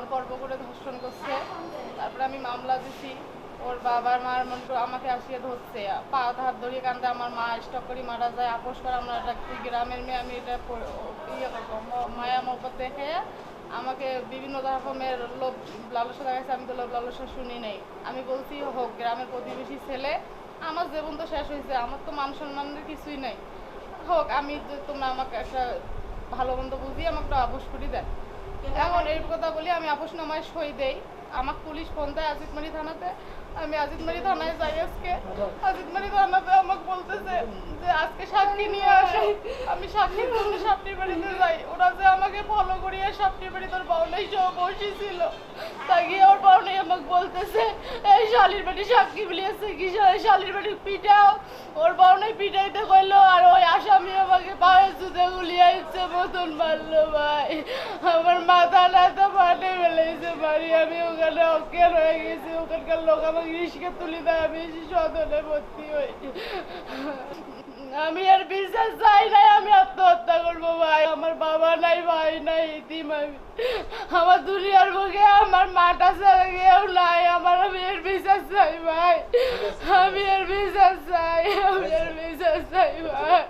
জোরপর্ব করে ধর্ষণ করছে। তারপরে আমি মামলা দিছি। ওর বাবার মার মনে আমাকে আসিয়ে ধরছে। পা হাত ধরিয়ে কান্দে, আমার মা স্টক করে মারা যায়। আপোষ করে আমরা একটা গ্রামের মেয়ে, আমি এটা ইয়ে করব মায়া মহব্বত দেখে আমাকে বিভিন্ন রকমের লোভ, লালসা দেখাচ্ছে আমি তো লোভ লালসা শুনি নাই। আমি বলছি, হোক, গ্রামের প্রতিবেশী ছেলে, আমার জীবন তো শেষ হয়েছে। আমার তো মান সম্মানের কিছুই নাই। হোক, আমি তোমরা আমাকে একটা ভালো মন্দ বুঝিয়ে আমাকে একটা আপোষ করি দেন। এই কথা বলি, আমি আপোষ নামায় সই দেই। আমাকে পুলিশ ফোন দেয় আজিতমারি থানাতে। আমি আজিতমারি থানায় যাই আজকে। আজিতমারি থানাতে আমাকে বলতেছে যে, আজকে সাক্ষী নিয়ে আসো। আমি সাক্ষীর জন্য সাপটির বাড়িতে যাই। ওরা যে আমাকে ফলো করিয়ে সাপটির বাড়ি তোর বাউলাই সহ বসেছিল তা গিয়ে ওর বাউলাই আমাকে বলতেছে, এই শালির বাড়ি সাক্ষী বলিয়েছে কি শালির বাড়ি পিটাও। ওর বাউনাই পিটাইতে কইলো গুলিয়ে ইচ্ছে মতন মারলো ভাই। আমার মাথা তো পাটে ফেলেছে বাড়ি আমি ওখানে অজ্ঞান হয়ে গেছি। ওখানকার লোক আমাকে রিস্কে তুলে দেয়। আমি সদনে ভর্তি হই। আমি আর বিশ্বাস চাই নাই, আমি আত্মহত্যা করব ভাই। আমার বাবা নাই, ভাই নাই ইতিম আমি। আমার দুনিয়ার মুখে আমার মাটা ছেড়ে কেউ নাই। আমার আমি এর বিশ্বাস চাই ভাই। আমি এর বিশ্বাস চাই, আমি এর বিশ্বাস চাই ভাই।